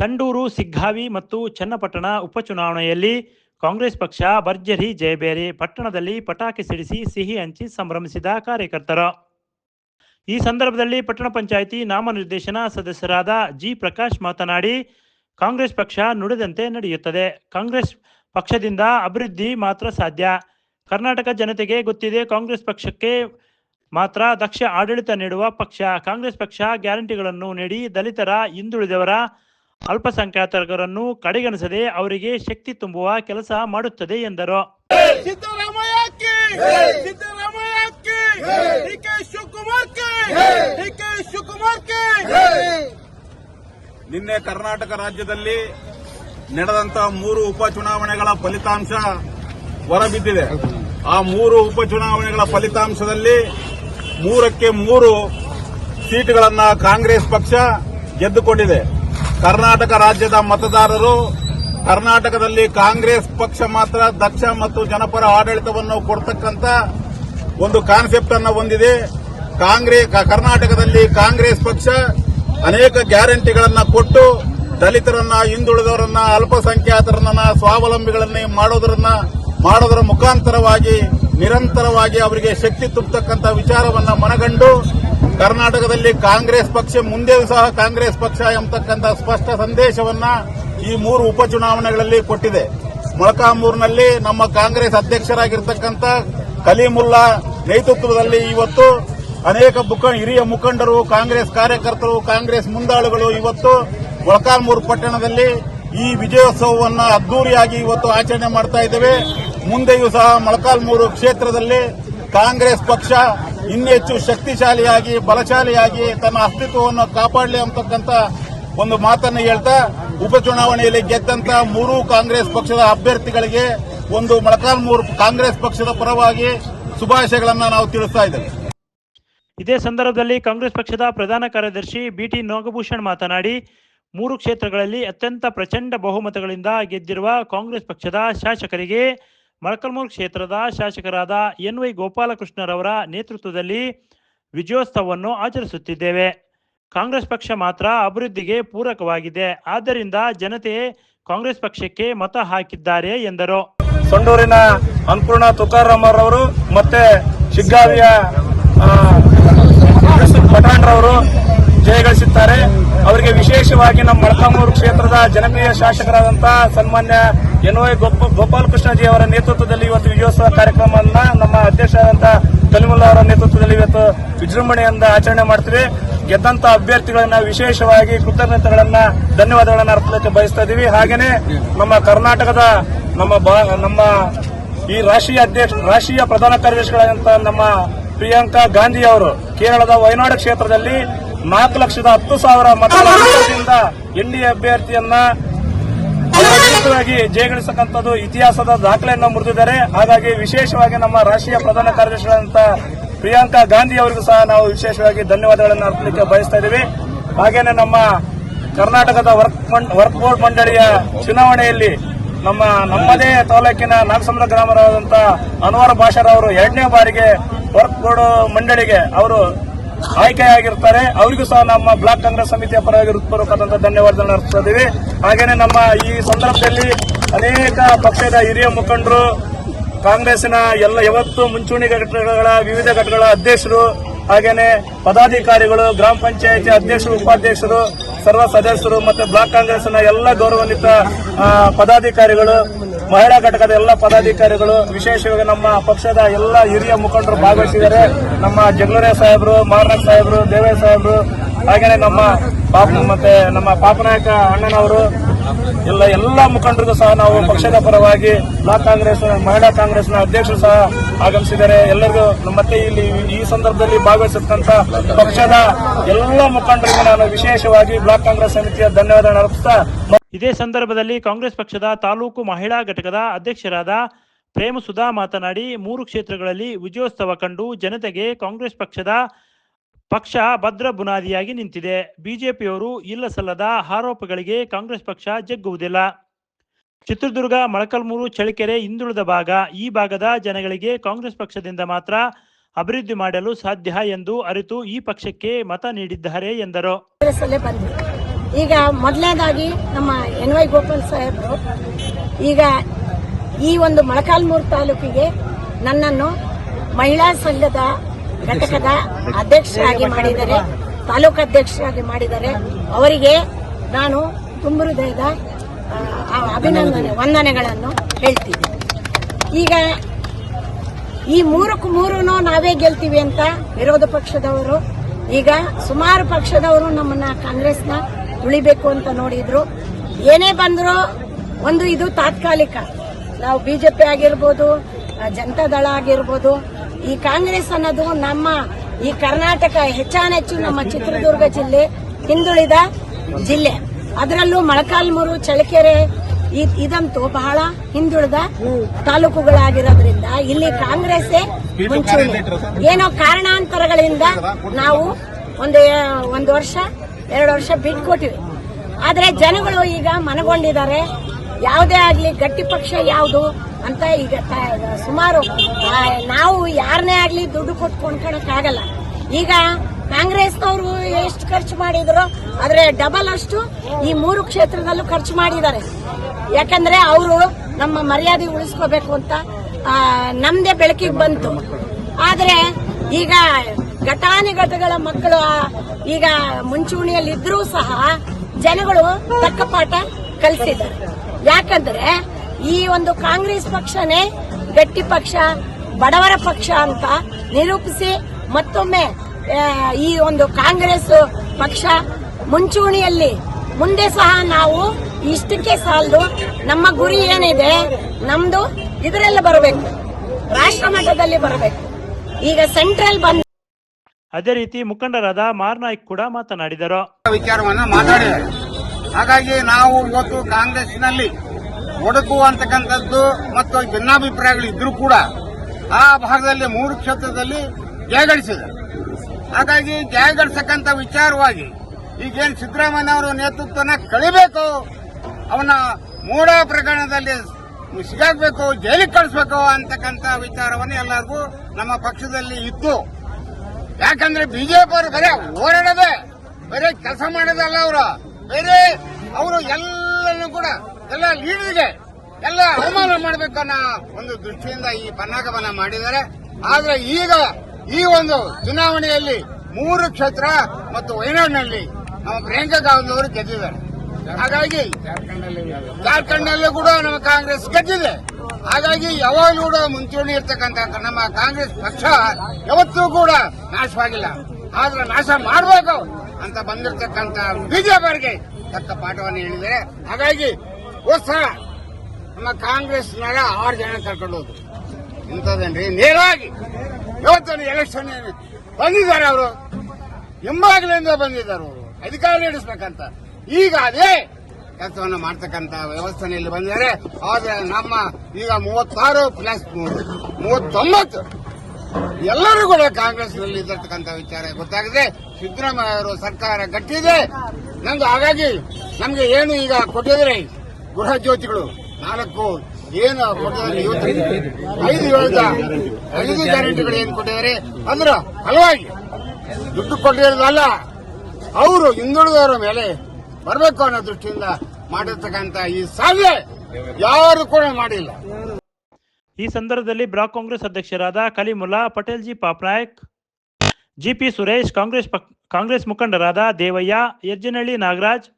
ಸಂಡೂರು, ಸಿಗ್ಗಾವಿ ಮತ್ತು ಚನ್ನಪಟ್ಟಣ ಉಪಚುನಾವಣೆಯಲ್ಲಿ ಕಾಂಗ್ರೆಸ್ ಪಕ್ಷ ಭರ್ಜರಿ ಜಯಬೇರಿ ಪಟ್ಟಣದಲ್ಲಿ ಪಟಾಕಿ ಸಿಡಿಸಿ ಸಿಹಿ ಹಂಚಿ ಸಂಭ್ರಮಿಸಿದ ಕಾರ್ಯಕರ್ತರು. ಈ ಸಂದರ್ಭದಲ್ಲಿ ಪಟ್ಟಣ ಪಂಚಾಯಿತಿ ನಾಮನಿರ್ದೇಶನ ಸದಸ್ಯರಾದ ಜಿ ಪ್ರಕಾಶ್ ಮಾತನಾಡಿ, ಕಾಂಗ್ರೆಸ್ ಪಕ್ಷ ನುಡಿದಂತೆ ನಡೆಯುತ್ತದೆ. ಕಾಂಗ್ರೆಸ್ ಪಕ್ಷದಿಂದ ಅಭಿವೃದ್ಧಿ ಮಾತ್ರ ಸಾಧ್ಯ. ಕರ್ನಾಟಕ ಜನತೆಗೆ ಗೊತ್ತಿದೆ, ಕಾಂಗ್ರೆಸ್ ಪಕ್ಷಕ್ಕೆ ಮಾತ್ರ ದಕ್ಷ ಆಡಳಿತ ನೀಡುವ ಪಕ್ಷ. ಕಾಂಗ್ರೆಸ್ ಪಕ್ಷ ಗ್ಯಾರಂಟಿಗಳನ್ನು ನೀಡಿ ದಲಿತರ ಹಿಂದುಳಿದವರ ಅಲ್ಪಸಂಖ್ಯಾತರನ್ನು ಕಡೆಗಣಿಸದೆ ಅವರಿಗೆ ಶಕ್ತಿ ತುಂಬುವ ಕೆಲಸ ಮಾಡುತ್ತದೆ ಎಂದರು. ನಿನ್ನೆ ಕರ್ನಾಟಕ ರಾಜ್ಯದಲ್ಲಿ ನಡೆದಂತ ಮೂರು ಉಪಚುನಾವಣೆಗಳ ಫಲಿತಾಂಶ ಹೊರಬಿದ್ದಿದೆ. ಆ ಮೂರು ಉಪಚುನಾವಣೆಗಳ ಫಲಿತಾಂಶದಲ್ಲಿ ಮೂರಕ್ಕೆ ಮೂರು ಸೀಟುಗಳನ್ನು ಕಾಂಗ್ರೆಸ್ ಪಕ್ಷ ಗೆದ್ದುಕೊಂಡಿದೆ. ಕರ್ನಾಟಕ ರಾಜ್ಯದ ಮತದಾರರು, ಕರ್ನಾಟಕದಲ್ಲಿ ಕಾಂಗ್ರೆಸ್ ಪಕ್ಷ ಮಾತ್ರ ದಕ್ಷ ಮತ್ತು ಜನಪರ ಆಡಳಿತವನ್ನು ಕೊಡ್ತಕ್ಕಂತ ಒಂದು ಕಾನ್ಸೆಪ್ಟ್ ಅನ್ನು ಹೊಂದಿದೆ. ಕಾಂಗ್ರೆಸ್ ಕರ್ನಾಟಕದಲ್ಲಿ ಕಾಂಗ್ರೆಸ್ ಪಕ್ಷ ಅನೇಕ ಗ್ಯಾರಂಟಿಗಳನ್ನು ಕೊಟ್ಟು, ದಲಿತರನ್ನ, ಹಿಂದುಳಿದವರನ್ನ, ಅಲ್ಪಸಂಖ್ಯಾತರನ್ನ, ಸ್ವಾವಲಂಬಿಗಳನ್ನ ಮಾಡೋದರನ್ನ, ಮಾಡೋದರ ಮುಖಾಂತರವಾಗಿ, ನಿರಂತರವಾಗಿ ಅವರಿಗೆ ಶಕ್ತಿ ತುಂಬತಕ್ಕಂಥ ವಿಚಾರವನ್ನ ಮನಗಂಡು ಕರ್ನಾಟಕದಲ್ಲಿ ಕಾಂಗ್ರೆಸ್ ಪಕ್ಷ ಮುಂದೆಯೂ ಸಹ ಕಾಂಗ್ರೆಸ್ ಪಕ್ಷ ಎಂಬತಕ್ಕಂತಹ ಸ್ಪಷ್ಟ ಸಂದೇಶವನ್ನ ಈ ಮೂರು ಉಪಚುನಾವಣೆಗಳಲ್ಲಿ ಕೊಟ್ಟಿದೆ. ಮೊಳಕಾಮೂರಿನಲ್ಲಿ ನಮ್ಮ ಕಾಂಗ್ರೆಸ್ ಅಧ್ಯಕ್ಷರಾಗಿರ್ತಕ್ಕಂಥ ಕಲೀಮುಲ್ಲಾ ನೇತೃತ್ವದಲ್ಲಿ ಇವತ್ತು ಅನೇಕ ಹಿರಿಯ ಮುಖಂಡರು, ಕಾಂಗ್ರೆಸ್ ಕಾರ್ಯಕರ್ತರು, ಕಾಂಗ್ರೆಸ್ ಮುಂದಾಳುಗಳು ಇವತ್ತು ಮೊಳಕಾಲ್ಮೂರು ಪಟ್ಟಣದಲ್ಲಿ ಈ ವಿಜಯೋತ್ಸವವನ್ನು ಅದ್ದೂರಿಯಾಗಿ ಇವತ್ತು ಆಚರಣೆ ಮಾಡ್ತಾ ಇದ್ದೇವೆ. ಮುಂದೆಯೂ ಸಹ ಮೊಳಕಾಲ್ಮೂರು ಕ್ಷೇತ್ರದಲ್ಲಿ ಕಾಂಗ್ರೆಸ್ ಪಕ್ಷ ಇನ್ನೆಚ್ಚು ಶಕ್ತಿಶಾಲಿಯಾಗಿ, ಬಲಶಾಲಿಯಾಗಿ ತನ್ನ ಅಸ್ತಿತ್ವವನ್ನು ಕಾಪಾಡಲಿ ಅಂತಕ್ಕಂಥ ಒಂದು ಮಾತನ್ನು ಹೇಳ್ತಾ, ಉಪಚುನಾವಣೆಯಲ್ಲಿ ಗೆದ್ದಂತ ಮೂರು ಕಾಂಗ್ರೆಸ್ ಪಕ್ಷದ ಅಭ್ಯರ್ಥಿಗಳಿಗೆ ಒಂದು ಮೊಳಕಾಲ್ಮೂರು ಕಾಂಗ್ರೆಸ್ ಪಕ್ಷದ ಪರವಾಗಿ ಶುಭಾಶಯಗಳನ್ನು ನಾವು ತಿಳಿಸ್ತಾ ಇದ್ದೇವೆ. ಇದೇ ಸಂದರ್ಭದಲ್ಲಿ ಕಾಂಗ್ರೆಸ್ ಪಕ್ಷದ ಪ್ರಧಾನ ಕಾರ್ಯದರ್ಶಿ ಬಿಟಿ ನಾಗಭೂಷಣ್ ಮಾತನಾಡಿ, ಮೂರು ಕ್ಷೇತ್ರಗಳಲ್ಲಿ ಅತ್ಯಂತ ಪ್ರಚಂಡ ಬಹುಮತಗಳಿಂದ ಗೆದ್ದಿರುವ ಕಾಂಗ್ರೆಸ್ ಪಕ್ಷದ ಶಾಸಕರಿಗೆ ಮೊಳಕಲ್ಮೂರು ಕ್ಷೇತ್ರದ ಶಾಸಕರಾದ ಎನ್ ವೈ ಗೋಪಾಲಕೃಷ್ಣರವರ ನೇತೃತ್ವದಲ್ಲಿ ವಿಜಯೋತ್ಸವವನ್ನು ಆಚರಿಸುತ್ತಿದ್ದೇವೆ. ಕಾಂಗ್ರೆಸ್ ಪಕ್ಷ ಮಾತ್ರ ಅಭಿವೃದ್ಧಿಗೆ ಪೂರಕವಾಗಿದೆ. ಆದ್ದರಿಂದ ಜನತೆ ಕಾಂಗ್ರೆಸ್ ಪಕ್ಷಕ್ಕೆ ಮತ ಹಾಕಿದ್ದಾರೆ ಎಂದರು. ಸಂಡೂರಿನ ಅನ್ಪೂರ್ಣ ತುಕಾರಾಮರವರು ಮತ್ತೆ ಶಿಗ್ಗಾವಿಯ ಪಠಾಣ್ರವರು ಜಯಗಳಿಸಿದ್ದಾರೆ ಅವರಿಗೆ ವಿಶೇಷವಾಗಿ ನಮ್ಮ ಮೊಳಕಾಮೂರು ಕ್ಷೇತ್ರದ ಜನಪ್ರಿಯ ಶಾಸಕರಾದಂತಹ ಸನ್ಮಾನ್ಯ ಎನ್ ವೈ ಗೋಪ, ಗೋಪಾಲಕೃಷ್ಣಜಿ ಅವರ ನೇತೃತ್ವದಲ್ಲಿ ಇವತ್ತು ವಿಜಯೋತ್ಸವ ಕಾರ್ಯಕ್ರಮವನ್ನ ನಮ್ಮ ಅಧ್ಯಕ್ಷರಾದಂತಹ ಕಲಿಮುಲ್ಲಾ ಅವರ ನೇತೃತ್ವದಲ್ಲಿ ಇವತ್ತು ವಿಜೃಂಭಣೆಯಿಂದ ಆಚರಣೆ ಮಾಡ್ತೀವಿ. ಗೆದ್ದಂತ ಅಭ್ಯರ್ಥಿಗಳನ್ನ ವಿಶೇಷವಾಗಿ ಕೃತಜ್ಞತೆಗಳನ್ನ, ಧನ್ಯವಾದಗಳನ್ನ ಅರ್ಪಿಸಲಿಕ್ಕೆ ಬಯಸ್ತಾ ಇದೀವಿ. ಹಾಗೇನೆ ನಮ್ಮ ಕರ್ನಾಟಕದ ನಮ್ಮ ನಮ್ಮ ಈ ರಾಷ್ಟ್ರೀಯ ಅಧ್ಯಕ್ಷ, ರಾಷ್ಟ್ರೀಯ ಪ್ರಧಾನ ಕಾರ್ಯದರ್ಶಿಗಳಾದಂತಹ ನಮ್ಮ ಪ್ರಿಯಾಂಕಾ ಗಾಂಧಿ ಅವರು ಕೇರಳದ ವಯನಾಡು ಕ್ಷೇತ್ರದಲ್ಲಿ ನಾಲ್ಕು ಲಕ್ಷದ ಹತ್ತು ಸಾವಿರ ಮತದಾರರಿಂದ ಎನ್ಡಿಎ ಅಭ್ಯರ್ಥಿಯನ್ನ ಅಧಿಕೃತವಾಗಿ ಜಯಗಳಿಸತಕ್ಕಂಥದ್ದು ಇತಿಹಾಸದ ದಾಖಲೆಯನ್ನು ಮುರಿದಿದ್ದಾರೆ. ಹಾಗಾಗಿ ವಿಶೇಷವಾಗಿ ನಮ್ಮ ರಾಷ್ಟ್ರೀಯ ಪ್ರಧಾನ ಕಾರ್ಯದರ್ಶಿಗಳಂತ ಪ್ರಿಯಾಂಕಾ ಗಾಂಧಿ ಅವರಿಗೂ ಸಹ ನಾವು ವಿಶೇಷವಾಗಿ ಧನ್ಯವಾದಗಳನ್ನು ಅರ್ಪಲಿಕ್ಕೆ ಬಯಸ್ತಾ ಇದ್ದೀವಿ. ಹಾಗೇನೆ ನಮ್ಮ ಕರ್ನಾಟಕದ ವರ್ಕ್ ವರ್ಕ್ ಬೋರ್ಡ್ ಮಂಡಳಿಯ ಚುನಾವಣೆಯಲ್ಲಿ ನಮ್ಮ, ನಮ್ಮದೇ ತಾಲೂಕಿನ ನಾಗಸಮುದ್ರ ಗ್ರಾಮರಾದಂತಹ ಅನ್ವರ್ ಭಾಷಾರ್ ಅವರು ಎರಡನೇ ಬಾರಿಗೆ ವರ್ಕ್ ಬೋರ್ಡ್ ಮಂಡಳಿಗೆ ಅವರು ಆಯ್ಕೆಯಾಗಿರ್ತಾರೆ. ಅವರಿಗೂ ಸಹ ನಮ್ಮ ಬ್ಲಾಕ್ ಕಾಂಗ್ರೆಸ್ ಸಮಿತಿಯ ಪರವಾಗಿ ಹೃತ್ಪೂರ್ವಕವಾದಂತಹ ಧನ್ಯವಾದಗಳನ್ನು ಅರ್ಪಿಸ್ತಾ ಇದ್ದೀವಿ ಹಾಗೇನೆ ನಮ್ಮ ಈ ಸಂದರ್ಭದಲ್ಲಿ ಅನೇಕ ಪಕ್ಷದ ಹಿರಿಯ ಮುಖಂಡರು ಕಾಂಗ್ರೆಸ್ನ ಎಲ್ಲ ಯಾವತ್ತು ಮುಂಚೂಣಿ ಘಟಕಗಳ, ವಿವಿಧ ಘಟಕಗಳ ಅಧ್ಯಕ್ಷರು, ಹಾಗೇನೆ ಪದಾಧಿಕಾರಿಗಳು, ಗ್ರಾಮ ಪಂಚಾಯತಿ ಅಧ್ಯಕ್ಷರು, ಉಪಾಧ್ಯಕ್ಷರು, ಸರ್ವ ಸದಸ್ಯರು ಮತ್ತು ಬ್ಲಾಕ್ ಕಾಂಗ್ರೆಸ್ನ ಎಲ್ಲ ಗೌರವಾನ್ವಿತ ಪದಾಧಿಕಾರಿಗಳು ಮಹಿಳಾ ಘಟಕದ ಎಲ್ಲ ಪದಾಧಿಕಾರಿಗಳು ವಿಶೇಷವಾಗಿ ನಮ್ಮ ಪಕ್ಷದ ಎಲ್ಲ ಹಿರಿಯ ಮುಖಂಡರು ಭಾಗವಹಿಸಿದ್ದಾರೆ. ನಮ್ಮ ಜಗ್ಲೂರೇ ಸಾಹೇಬರು ಮಾರನಾಥ್ ಸಾಹೇಬರು ದೇವೇ ಸಾಹೇಬರು ಹಾಗೆಯೇ ನಮ್ಮ ಪಾಪ ಮತ್ತೆ ನಮ್ಮ ಪಾಪನಾಯಕ ಅಣ್ಣನವರು ಎಲ್ಲ ಎಲ್ಲ ಮುಖಂಡರಿಗೂ ಸಹ ನಾವು ಪಕ್ಷದ ಪರವಾಗಿ ಬ್ಲಾಕ್ ಕಾಂಗ್ರೆಸ್, ಮಹಿಳಾ ಕಾಂಗ್ರೆಸ್ನ ಅಧ್ಯಕ್ಷರು ಸಹ ಆಗಮಿಸಿದ್ದಾರೆ. ಎಲ್ಲರಿಗೂ ಮತ್ತೆ ಇಲ್ಲಿ ಈ ಸಂದರ್ಭದಲ್ಲಿ ಭಾಗವಹಿಸಿರ್ತಕ್ಕಂಥ ಪಕ್ಷದ ಎಲ್ಲ ಮುಖಂಡರಿಗೂ ನಾನು ವಿಶೇಷವಾಗಿ ಬ್ಲಾಕ್ ಕಾಂಗ್ರೆಸ್ ಸಮಿತಿಯ ಧನ್ಯವಾದ ಅರ್ಪಿಸ್ತಾ ಇದೇ ಸಂದರ್ಭದಲ್ಲಿ ಕಾಂಗ್ರೆಸ್ ಪಕ್ಷದ ತಾಲೂಕು ಮಹಿಳಾ ಘಟಕದ ಅಧ್ಯಕ್ಷರಾದ ಪ್ರೇಮಸುಧಾ ಮಾತನಾಡಿ, ಮೂರು ಕ್ಷೇತ್ರಗಳಲ್ಲಿ ವಿಜಯೋತ್ಸವ ಕಂಡು ಜನತೆಗೆ ಕಾಂಗ್ರೆಸ್ ಪಕ್ಷದ ಪಕ್ಷ ಭದ್ರ ಬುನಾದಿಯಾಗಿ ನಿಂತಿದೆ. ಬಿಜೆಪಿಯವರು ಇಲ್ಲ ಸಲ್ಲದ ಆರೋಪಗಳಿಗೆ ಕಾಂಗ್ರೆಸ್ ಪಕ್ಷ ಜಗ್ಗುವುದಿಲ್ಲ. ಚಿತ್ರದುರ್ಗ, ಮೊಳಕಲ್ಮೂರು, ಚಳ್ಳಕೆರೆ ಹಿಂದುಳಿದ ಭಾಗ, ಈ ಭಾಗದ ಜನಗಳಿಗೆ ಕಾಂಗ್ರೆಸ್ ಪಕ್ಷದಿಂದ ಮಾತ್ರ ಅಭಿವೃದ್ಧಿ ಮಾಡಲು ಸಾಧ್ಯ ಎಂದು ಅರಿತು ಈ ಪಕ್ಷಕ್ಕೆ ಮತ ನೀಡಿದ್ದಾರೆ ಎಂದರು. ಈಗ ಮೊದಲನೇದಾಗಿ ನಮ್ಮ ಎನ್ ವೈ ಗೋಪಾಲ್ ಸಾಹೇಬರು ಈಗ ಈ ಒಂದು ಮೊಳಕಾಲ್ಮೂರು ತಾಲೂಕಿಗೆ ನನ್ನನ್ನು ಮಹಿಳಾ ಸಂಘದ ಘಟಕದ ಅಧ್ಯಕ್ಷರಾಗಿ ಮಾಡಿದ್ದಾರೆ, ತಾಲೂಕು ಅಧ್ಯಕ್ಷರಾಗಿ ಮಾಡಿದ್ದಾರೆ. ಅವರಿಗೆ ನಾನು ತುಂಬ ಹೃದಯದ ಅಭಿನಂದನೆ, ವಂದನೆಗಳನ್ನು ಹೇಳ್ತೀನಿ. ಈಗ ಈ ಮೂರಕ್ಕೂ ಮೂರೂ ನಾವೇ ಗೆಲ್ತೀವಿ ಅಂತ ವಿರೋಧ ಪಕ್ಷದವರು, ಈಗ ಸುಮಾರು ಪಕ್ಷದವರು ನಮ್ಮನ್ನ ಕಾಂಗ್ರೆಸ್ನ ತುಳಿಬೇಕು ಅಂತ ನೋಡಿದ್ರು. ಏನೇ ಬಂದ್ರು ಒಂದು ಇದು ತಾತ್ಕಾಲಿಕ. ನಾವು ಬಿಜೆಪಿ ಆಗಿರ್ಬೋದು ಜನತಾ ಜನತಾದಳ ಆಗಿರ್ಬೋದು ಈ ಕಾಂಗ್ರೆಸ್ ಅನ್ನೋದು ನಮ್ಮ ಈ ಕರ್ನಾಟಕ ಹೆಚ್ಚಾನೆಚ್ಚು ನಮ್ಮ ಚಿತ್ರದುರ್ಗ ಜಿಲ್ಲೆ ಹಿಂದುಳಿದ ಜಿಲ್ಲೆ. ಅದರಲ್ಲೂ ಮೊಳಕಾಲ್ಮೂರು ಚಳ್ಳಕೆರೆ ಇದಂತೂ ಬಹಳ ಹಿಂದುಳಿದ ತಾಲೂಕುಗಳಾಗಿರೋದ್ರಿಂದ ಇಲ್ಲಿ ಕಾಂಗ್ರೆಸ್ ಮುಂಚೂಣಿ. ಏನೋ ಕಾರಣಾಂತರಗಳಿಂದ ನಾವು ಒಂದು ಒಂದು ವರ್ಷ ಎರಡು ವರ್ಷ ಬಿಟ್ಕೊಟ್ಟಿವಿ ಆದ್ರೆ ಜನಗಳು ಈಗ ಮನಗೊಂಡಿದ್ದಾರೆ. ಯಾವುದೇ ಆಗಲಿ ಗಟ್ಟಿ ಪಕ್ಷ ಯಾವುದು ಅಂತ ಈಗ ಸುಮಾರು ನಾವು ಯಾರನ್ನೇ ಆಗ್ಲಿ ದುಡ್ಡು ಕೊಟ್ಟು ಕೊಂಡ್ಕೊಳಕ್ ಈಗ ಕಾಂಗ್ರೆಸ್ನವರು ಎಷ್ಟು ಖರ್ಚು ಮಾಡಿದ್ರು, ಆದ್ರೆ ಡಬಲ್ ಅಷ್ಟು ಈ ಮೂರು ಕ್ಷೇತ್ರದಲ್ಲೂ ಖರ್ಚು ಮಾಡಿದ್ದಾರೆ. ಯಾಕಂದ್ರೆ ಅವರು ನಮ್ಮ ಮರ್ಯಾದೆ ಉಳಿಸ್ಕೋಬೇಕು ಅಂತ ನಮ್ದೇ ಬೆಳಕಿಗೆ ಬಂತು. ಆದ್ರೆ ಈಗ ಘಟಾನುಘಟಗಳ ಮಕ್ಕಳು ಈಗ ಮುಂಚೂಣಿಯಲ್ಲಿ ಇದ್ರೂ ಸಹ ಜನಗಳು ತಕ್ಕ ಪಾಠ ಕಲಿಸಿದ್ದಾರೆ. ಯಾಕಂದ್ರೆ ಈ ಒಂದು ಕಾಂಗ್ರೆಸ್ ಪಕ್ಷನೇ ಗಟ್ಟಿ ಪಕ್ಷ ಬಡವರ ಪಕ್ಷ ಅಂತ ನಿರೂಪಿಸಿ ಮತ್ತೊಮ್ಮೆ ಈ ಒಂದು ಕಾಂಗ್ರೆಸ್ ಪಕ್ಷ ಮುಂಚೂಣಿಯಲ್ಲಿ ಮುಂದೆ ಸಹ ನಾವು ಇಷ್ಟಕ್ಕೆ ಸಾಲದು ನಮ್ಮ ಗುರಿ ಏನಿದೆ ನಮ್ದು ಇದರಲ್ಲಿ ಬರಬೇಕು ರಾಷ್ಟ್ರ ಮಟ್ಟದಲ್ಲಿ ಬರಬೇಕು. ಈಗ ಸೆಂಟ್ರಲ್ ಬಂದ ಅದೇ ರೀತಿ ಮುಖಂಡರಾದ ಮಾರ್ನಾಯ್ಕ್ ಕೂಡ ಮಾತನಾಡಿದರು. ವಿಚಾರವನ್ನ ಮಾತಾಡಿದ್ದಾರೆ. ಹಾಗಾಗಿ ನಾವು ಇವತ್ತು ಕಾಂಗ್ರೆಸ್ನಲ್ಲಿ ಒಡಕು ಅಂತಕ್ಕಂಥದ್ದು ಮತ್ತು ಭಿನ್ನಾಭಿಪ್ರಾಯಗಳು ಇದ್ರೂ ಕೂಡ ಆ ಭಾಗದಲ್ಲಿ ಮೂರು ಕ್ಷೇತ್ರದಲ್ಲಿ ಜಯಗಳಿಸಿದೆ. ಹಾಗಾಗಿ ಜಯಗಳಿಸಕ್ಕಂಥ ವಿಚಾರವಾಗಿ ಈಗೇನು ಸಿದ್ದರಾಮಯ್ಯ ಅವರ ನೇತೃತ್ವನ ಕಳಿಬೇಕು ಅವನ ಮೂಡ ಪ್ರಕರಣದಲ್ಲಿ ಸಿಗಾಕ್ಬೇಕು ಜೈಲಿಗೆ ಕಳಿಸ್ಬೇಕು ಅಂತಕ್ಕಂಥ ವಿಚಾರವನ್ನು ಎಲ್ಲರಿಗೂ ನಮ್ಮ ಪಕ್ಷದಲ್ಲಿ ಇತ್ತು. ಯಾಕಂದ್ರೆ ಬಿಜೆಪಿ ಅವರು ಬರೇ ಓಡಾಡದೆ, ಬರೇ ಕೆಲಸ ಮಾಡೋದಲ್ಲ ಅವರು. ಬೇರೆ ಅವರು ಎಲ್ಲನೂ ಕೂಡ ಎಲ್ಲ ಲೀಡರ್ಗೆ ಎಲ್ಲ ಅವಮಾನ ಮಾಡಬೇಕು ಅನ್ನೋ ಒಂದು ದೃಷ್ಟಿಯಿಂದ ಈ ಪನ್ನಾಗಮನ ಮಾಡಿದ್ದಾರೆ. ಆದ್ರೆ ಈಗ ಈ ಒಂದು ಚುನಾವಣೆಯಲ್ಲಿ ಮೂರು ಕ್ಷೇತ್ರ ಮತ್ತು ವಯನಾಡ್ನಲ್ಲಿ ನಮ್ಮ ಪ್ರಿಯಾಂಕಾ ಗಾಂಧಿ ಅವರು ಗೆದ್ದಿದ್ದಾರೆ. ಹಾಗಾಗಿ ಜಾರ್ಖಂಡ್ನಲ್ಲೂ ಕೂಡ ನಮ್ಮ ಕಾಂಗ್ರೆಸ್ ಗೆದ್ದಿದೆ. ಹಾಗಾಗಿ ಯಾವಾಗಲೂ ಕೂಡ ಮುಂಚೂಣಿ ಇರ್ತಕ್ಕಂಥ ನಮ್ಮ ಕಾಂಗ್ರೆಸ್ ಪಕ್ಷ ಯಾವತ್ತೂ ಕೂಡ ನಾಶವಾಗಿಲ್ಲ ಆದ್ರೆ ನಾಶ ಮಾಡಬೇಕು ಅಂತ ಬಂದಿರತಕ್ಕಂತ ಬಿಜೆಪಿ ಅವರಿಗೆ ತಕ್ಕ ಪಾಠವನ್ನು ಹೇಳಿದ್ದಾರೆ. ಹಾಗಾಗಿ ಹೋದ ನಮ್ಮ ಕಾಂಗ್ರೆಸ್ ನರ ಆರು ಜನ ಕರ್ಕೊಂಡು ಹೋದ್ರು. ಇಂಥದ್ದೇನ್ರಿ? ನೇರವಾಗಿ ಇವತ್ತು ಎಲೆಕ್ಷನ್ ಬಂದಿದ್ದಾರೆ ಅವರು? ಹಿಂಬಾಗಿಲಿಂದ ಬಂದಿದ್ದಾರೆ ಅವರು. ಅಧಿಕಾರ ನಡೆಸಬೇಕಂತ ಈಗ ಅದೇ ಕೆಲಸವನ್ನು ಮಾಡ್ತಕ್ಕಂತ ವ್ಯವಸ್ಥೆಯಲ್ಲಿ ಬಂದಿದ್ದಾರೆ. ಆದ್ರೆ ನಮ್ಮ ಈಗ ಮೂವತ್ತಾರು ಪ್ಲಸ್ ಮೂವತ್ತೊಂಬತ್ತು ಎಲ್ಲರೂ ಕೂಡ ಕಾಂಗ್ರೆಸ್ನಲ್ಲಿ ಇದ್ದಿರ್ತಕ್ಕಂಥ ವಿಚಾರ ಗೊತ್ತಾಗಿದೆ. ಸಿದ್ದರಾಮಯ್ಯ ಅವರು ಸರ್ಕಾರ ಗಟ್ಟಿದೆ. ನಮ್ದು ಹಾಗಾಗಿ ನಮ್ಗೆ ಏನು ಈಗ ಕೊಟ್ಟಿದ್ರೆ? ಗೃಹ ಜ್ಯೋತಿಗಳು ನಾಲ್ಕು, ಏನು ಐದು ಹೇಳಿದ, ಐದು ಗ್ಯಾರಂಟಿಗಳು ಏನು ಕೊಟ್ಟಿದ್ದಾರೆ? ಅಂದ್ರೆ ಹಲವಾಗಿ ದುಡ್ಡು ಕೊಟ್ಟಿರೋದಲ್ಲ ಅವರು ಹಿಂದುಳಿದವರ ಮೇಲೆ ಬರಬೇಕು ಅನ್ನೋ ದೃಷ್ಟಿಯಿಂದ ಮಾಡಿರ್ತಕ್ಕಂಥ ಈ ಸಾಧನೆ ಯಾರು ಕೂಡ ಮಾಡಿಲ್ಲ. ಈ ಸಂದರ್ಭದಲ್ಲಿ ಬ್ಲಾಕ್ ಕಾಂಗ್ರೆಸ್ ಅಧ್ಯಕ್ಷರಾದ ಕಲಿಮುಲ್ಲಾ ಪಟೇಲ್ಜಿ ಪಾಪ್ನಾಯಕ್ ಜಿಪಿ ಸುರೇಶ್, ಕಾಂಗ್ರೆಸ್ ಕಾಂಗ್ರೆಸ್ ಮುಖಂಡರಾದ ದೇವಯ್ಯ, ಯಜ್ಜನಹಳ್ಳಿ ನಾಗರಾಜ್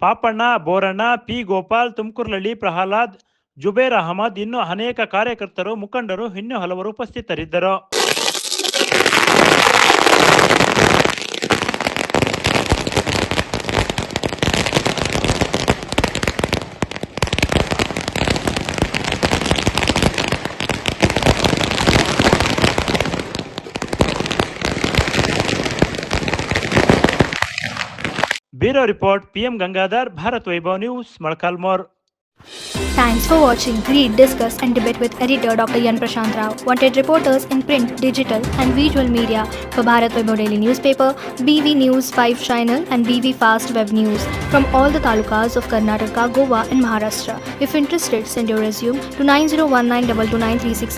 ಪಾಪಣ್ಣ, ಬೋರಣ್ಣ, ಪಿ. ಗೋಪಾಲ್, ತುಮಕೂರ್ಲಳ್ಳಿ, ಪ್ರಹ್ಲಾದ್, ಜುಬೇರ್ ಅಹಮದ್ ಇನ್ನೂ ಅನೇಕ ಕಾರ್ಯಕರ್ತರು, ಮುಖಂಡರು, ಇನ್ನೂ ಹಲವರು ಉಪಸ್ಥಿತರಿದ್ದರು. Bureau report PM Gangadhar Bharat Vaibhav news Molakalmuru Thanks for watching. Read, discuss, and debate with editor Dr. Yan Prashant Rao. Wanted reporters in print, digital, and visual media for Bharat Vaibhav Daily Newspaper, BV News 5 Channel, and BV Fast Web News from all the talukas of Karnataka, Goa, and Maharashtra. If interested, send your resume to 9019229369